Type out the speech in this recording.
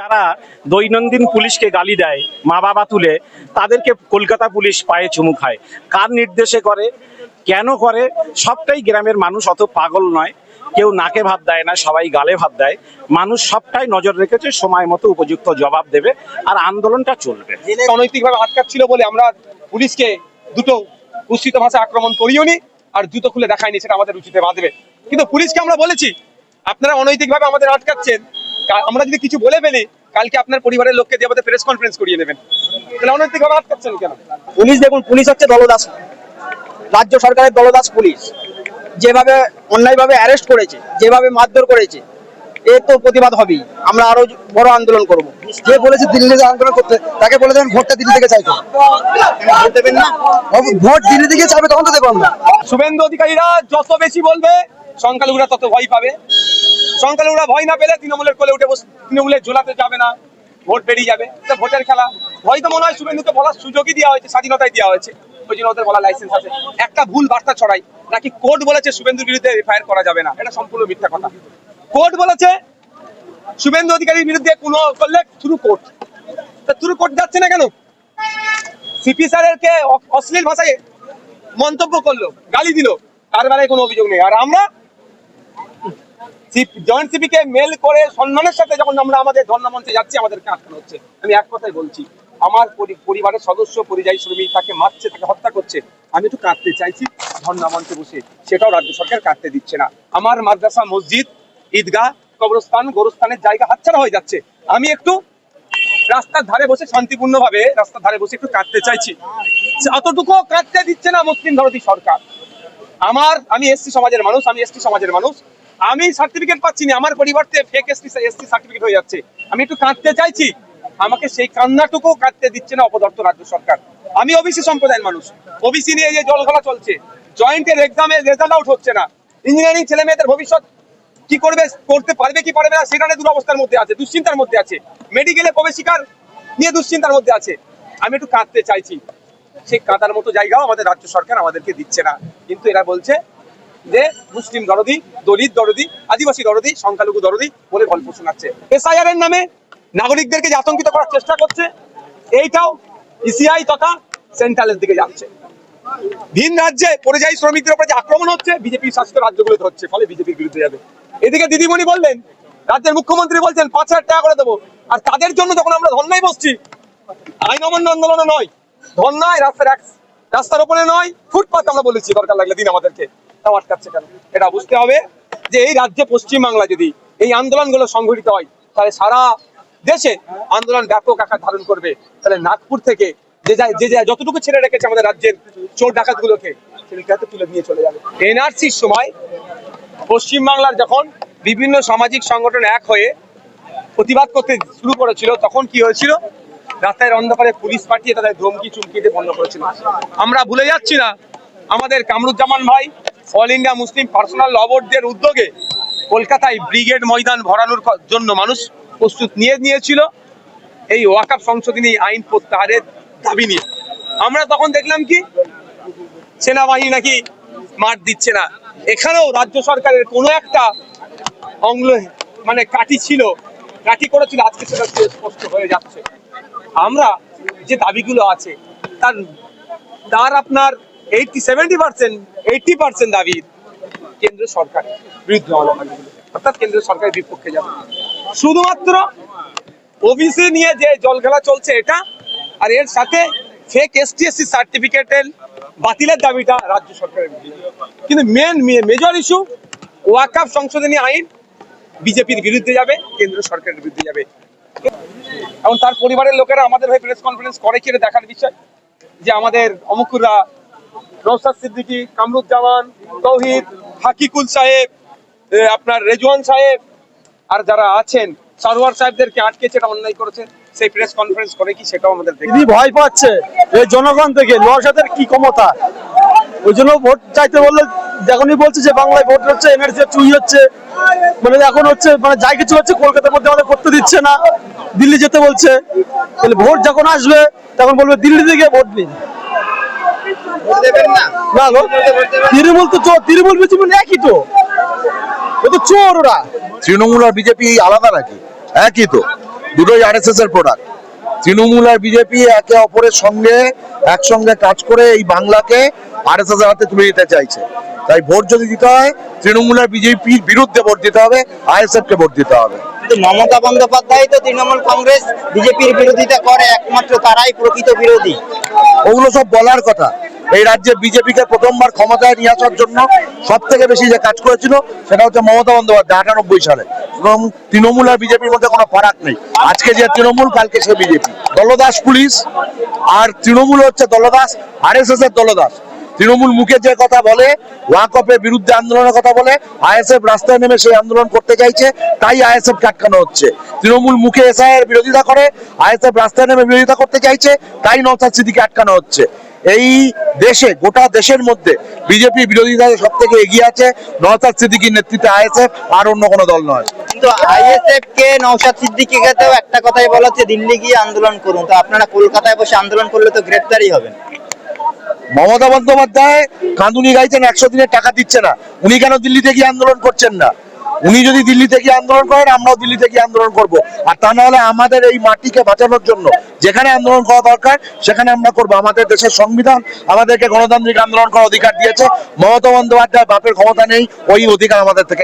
যারা দৈনন্দিন পুলিশকে গালি দেয় মা বাবা তুলে, তাদেরকে কলকাতা পুলিশ পায়ে চুমু খায়। কার নির্দেশে করে, কেন করে, সবটাই গ্রামের মানুষ অত পাগল নয়। কেউ নাকে ভাত দেয় না, সবাই গালে ভাত দেয়। মানুষ সবটাই নজর রেখেছে, সময় মতো উপযুক্ত জবাব দেবে আর আন্দোলনটা চলবে। অনৈতিকভাবে আটকাচ্ছিল বলে আমরা পুলিশকে দুটো কুৎসিত ভাষা আক্রমণ করিও নি আর জুতো খুলে দেখায়নি, সেটা আমাদের উচিতে বাঁধবে। কিন্তু পুলিশকে আমরা বলেছি, আপনারা অনৈতিকভাবে আমাদের আটকাচ্ছেন। আমরা যদি কিছু বলে ফেলি, কালকে আপনার পরিবারের লোককে দিয়ে আমাদের প্রেস কনফারেন্স করিয়ে নেবেন। তাহলে অনৈতিকভাবে আটকাচ্ছেন কেন? পুলিশ দেখুন, পুলিশ হচ্ছে দলদাস। রাজ্য সরকারের দলদাস পুলিশ। যেভাবে অন্যায়ভাবে অ্যারেস্ট করেছে, যেভাবে মারধর করেছে, এর তো প্রতিবাদ হবেই। আমরা আরও বড় আন্দোলন করব। যে বলেছে দিল্লি আন্দোলন করতে তাকে বলে দেবেন ভোটটা দিল্লি থেকে চাইতে। দেবেন না? ভোট দিল্লি থেকে চাইবে তখন তো দেবো আমরা। শুভেন্দু অধিকারীরা যত বেশি বলবে সংখ্যালঘুরা তত ভয় পাবে। সংখ্যালঘুরা ভয় না পেলে তৃণমূলের কোলে উঠে বস- তৃণমূলের ঝোলাতে যাবে না ভোট বেরিয়ে যাবে। এটা ভোটের খেলা। ভয় তো মনে হয় শুভেন্দুকে বলার সুযোগই দেওয়া হয়েছে স্বাধীনতায় দেওয়া হয়েছে। ওই জন্য ওদের বলা লাইসেন্স আছে। একটা ভুল বার্তা ছড়াই নাকি কোর্ট বলেছে শুভেন্দুর বিরুদ্ধে এফআইআর করা যাবে না? এটা সম্পূর্ণ মিথ্যা কথা। কোর্ট বলেছে শুভেন্দু অধিকারীর বিরুদ্ধে কোনো করলে শুরু কোর্ট। তা শুরু কোর্ট যাচ্ছে না কেন? সিপি স্যারের কে অশ্লীল ভাষায় মন্তব্য করল, গালি দিল, তার বেলায় কোনো অভিযোগ নেই। আর আমরা জয়েন্ট সিপি কে মেল করে সম্মানের সাথে যখন আমরা আমাদের ধর্ণা মঞ্চে যাচ্ছি, আমাদেরকে আটকানো হচ্ছে। আমি এক কথাই বলছি, আমার পরিবারের সদস্য, পরিযায়ী শ্রমিক তাকে মারছে, তাকে হত্যা করছে। আমি একটু কাঁদতে চাইছি ধর্ণা মঞ্চে বসে, সেটাও রাজ্য সরকার কাটতে দিচ্ছে না। আমার মাদ্রাসা মসজিদ, ঈদগাহ কবরস্থান, গোরস্থানের জায়গা হাতছাড়া হয়ে যাচ্ছে। আমি একটু রাস্তার ধারে বসে শান্তিপূর্ণ ভাবে রাস্তার ধারে বসে একটু কাটতে চাইছি। অতটুকু কাটতে দিচ্ছে না মুসলিম ধরতি সরকার। আমার, আমি এসসি সমাজের মানুষ, আমি এসটি সমাজের মানুষ। আমি সার্টিফিকেট পাচ্ছি না, আমার পরিবর্তে ফেক এসটি এসটি সার্টিফিকেট হয়ে যাচ্ছে। আমি একটু কাঁদতে চাইছি। আমাকে সেই কান্নাটুকু কাটতে দিচ্ছে না অপদর্থ রাজ্য সরকার। আমি ওবিসি সম্প্রদায়ের মানুষ। ওবিসি নিয়ে যে জলঘোলা চলছে। জয়েন্টের এক্সামে রেজাল্ট আউট হচ্ছে না। ইঞ্জিনিয়ারিং ছেলে মেয়েদের ভবিষ্যৎ কি করবে, করতে পারবে কি পারবে না সেটা দুরবস্থার মধ্যে আছে, দুশ্চিন্তার মধ্যে আছে। মেডিকেলে প্রবেশিকার নিয়ে দুশ্চিন্তার মধ্যে আছে। আমি একটু কাঁদতে চাইছি। সেই কাঁদার মতো জায়গাও আমাদের রাজ্য সরকার আমাদেরকে দিচ্ছে না। কিন্তু এরা বলছে যে, মুসলিম দরদি, দলিত দরদি, আদিবাসী দরদি, সংখ্যালঘু দরদি বলে গল্প শোনাচ্ছে। এসআইআর এর নামে নাগরিকদেরকে যে আতঙ্কিত করার চেষ্টা করছে, এইটাও ইসিআই তথা সেন্ট্রালের দিকে যাচ্ছে। ভিন রাজ্যে পরিযায়ী শ্রমিকদের উপরে যে আক্রমণ হচ্ছে বিজেপি শাসিত রাজ্যগুলোতে হচ্ছে, ফলে বিজেপির বিরুদ্ধে যাবে। এদিকে দিদিমণি বললেন, রাজ্যের মুখ্যমন্ত্রী বলছেন, পাঁচ হাজার টাকা করে দেবো। আর তাদের জন্য যখন আমরা ধর্নায় বসছি, আইন অমান্য আন্দোলনে নয়, ধর্নায় রাস্তার এক, রাস্তার ওপরে নয়, ফুটপাত আমরা বলেছি, দরকার লাগলে দিন আমাদেরকে তাও আটকাচ্ছে কেন? এটা বুঝতে হবে যে এই রাজ্যে পশ্চিমবাংলা যদি এই আন্দোলনগুলো সংঘটিত হয়, তাহলে সারা দেশে আন্দোলন ব্যাপক আকার ধারণ করবে। তাহলে নাগপুর থেকে যে যায় যে যায় যতটুকু ছেড়ে রেখেছে আমাদের রাজ্যের চোর ডাকাত গুলোকে তুলে নিয়ে চলে যাবে। এনআরসির সময় পশ্চিমবাংলার যখন বিভিন্ন সামাজিক সংগঠন এক হয়ে প্রতিবাদ করতে শুরু করেছিল, তখন কি হয়েছিল? রাস্তায় অন্ধকারে পুলিশ পাঠিয়ে তাদের ধমকি চুমকি দিয়ে বন্ধ করেছিল। আমরা ভুলে যাচ্ছি না, আমাদের কামরুজ্জামান ভাই, all India Muslim personal law বোর্ডদের উদ্যোগে কলকাতায় ব্রিগেড ময়দান ভরানোর জন্য মানুষ প্রস্তুত নিয়ে নিয়েছিল। এই ওয়াকাপ সংশোধনী আইন প্রত্যাহারের দাবি নিয়ে। আমরা তখন দেখলাম কি, সেনাবাহিনী নাকি মাঠ দিচ্ছে না। এখানেও রাজ্য সরকারের কোনো একটা অঙ্গ মানে কাঠি ছিল, কাঠি করেছিল আজকে সেটা স্পষ্ট হয়ে যাচ্ছে। আমরা যে দাবিগুলো আছে, তার তার আপনার eighty seventy percent eighty percent দাবি কেন্দ্র সরকার বিরুদ্ধে অর্থাৎ কেন্দ্র সরকারের বিপক্ষে যাবে। শুধুমাত্র ওবিসি নিয়ে যে জল খেলা চলছে এটা, আর এর সাথে ফেক এসটিএসসি সার্টিফিকেটের বাতিলের দাবিটা রাজ্য সরকারের কিন্তু মেন মেজর ইস্যু ওয়াকাফ সংশোধনী আইন বিজেপির বিরুদ্ধে যাবে, কেন্দ্র সরকারের বিরুদ্ধে যাবে। এবং তার পরিবারের লোকেরা আমাদের হয়ে প্রেস কনফারেন্স করে কি দেখার বিষয়। যে আমাদের অমুকুররা নৌসাদ সিদ্দিকী, কামরুজ্জামান, তৌহিদ, হাকিকুল সাহেব আপনার রেজওয়ান সাহেব, আর যারা আছেন, সারোয়ার সাহেবদেরকে আটকে সেটা অন্যায় করেছে। সেই প্রেস কনফারেন্স করে কি সেটাও আমাদের দিদি ভয় পাচ্ছে এই জনগণ থেকে নওশাদের কি ক্ষমতা? ওই জন্য ভোট চাইতে বললে যখনই বলছে যে বাংলায় ভোট হচ্ছে এনআরসি চুরি হচ্ছে মানে এখন হচ্ছে মানে যাই কিছু হচ্ছে কলকাতার মধ্যে আমাদের করতে দিচ্ছে না দিল্লি যেতে বলছে। তাহলে ভোট যখন আসবে তখন বলবে দিল্লি থেকে ভোট দিন। না। গো তৃণমূল তো চোর তৃণমূল বিজেপি একই তো। ও তো চোর ওরা। তৃণমূল আর বিজেপি আলাদা নাকি? একই তো। দুটোই আরএসএস এর প্রোডাক্ট তৃণমূল আর বিজেপি একে অপরের সঙ্গে একসঙ্গে কাজ করে এই বাংলাকে আরএসএস এর হাতে তুলে দিতে চাইছে। তাই ভোট যদি দিতে হয় তৃণমূল আর বিজেপির বিরুদ্ধে ভোট দিতে হবে আইএসএফ কে ভোট দিতে হবে। মমতা বন্দ্যোপাধ্যায় তো তৃণমূল কংগ্রেস বিজেপির বিরোধিতা করে একমাত্র তারাই প্রকৃত বিরোধী। ওগুলো সব বলার কথা। এই রাজ্যে বিজেপিকে প্রথমবার ক্ষমতায় নিয়ে আসার জন্য সব থেকে বেশি যে কাজ করেছিল সেটা হচ্ছে মমতা বন্দ্যোপাধ্যায় আটানব্বই সালে। এবং তৃণমূল আর বিজেপির মধ্যে কোনো ফারাক নেই। আজকে যে তৃণমূল, কালকে সে বিজেপি। দলদাস পুলিশ আর তৃণমূল হচ্ছে দলদাস আরএসএস এর দলদাস। তৃণমূল মুখে যে কথা বলে ওয়াকফের বিরুদ্ধে আন্দোলনের কথা বলে আইএসএফ রাস্তায় নেমে সেই আন্দোলন করতে চাইছে, তাই আইএসএফ আটকানো হচ্ছে। তৃণমূল মুখে এসআই এর বিরোধিতা করে আইএসএফ রাস্তায় নেমে বিরোধিতা করতে চাইছে, তাই নওসাদ সিদ্দিকে আটকানো হচ্ছে। এই দেশে গোটা দেশের মধ্যে বিজেপি বিরোধিতায় সব থেকে এগিয়ে আছে নওসাদ সিদ্দিকির নেতৃত্বে আইএসএফ আর অন্য কোনো দল নয়। কিন্তু আইএসএফ কে নৌশাদ সিদ্দিকিকেতেও একটা কথাই বলা হচ্ছে দিল্লি গিয়ে আন্দোলন করুন। তো আপনারা কলকাতায় বসে আন্দোলন করলে তো গ্রেপ্তারই হবেন। মমতা বন্দ্যোপাধ্যায় কাঁদুনি গাইছেন একশো দিনের টাকা দিচ্ছে না। উনি কেন দিল্লিতে গিয়ে আন্দোলন করছেন না? উনি যদি দিল্লি থেকে আন্দোলন করেন, আমরাও দিল্লি থেকে আন্দোলন করব। আর তা না হলে আমাদের এই মাটিকে বাঁচানোর জন্য যেখানে আন্দোলন করা দরকার, সেখানে আমরা করব। আমাদের দেশের সংবিধান আমাদেরকে গণতান্ত্রিক আন্দোলন করার অধিকার দিয়েছে। মমতা বন্দ্যোপাধ্যায় বাপের ক্ষমতা নেই, ওই অধিকার আমাদের থেকে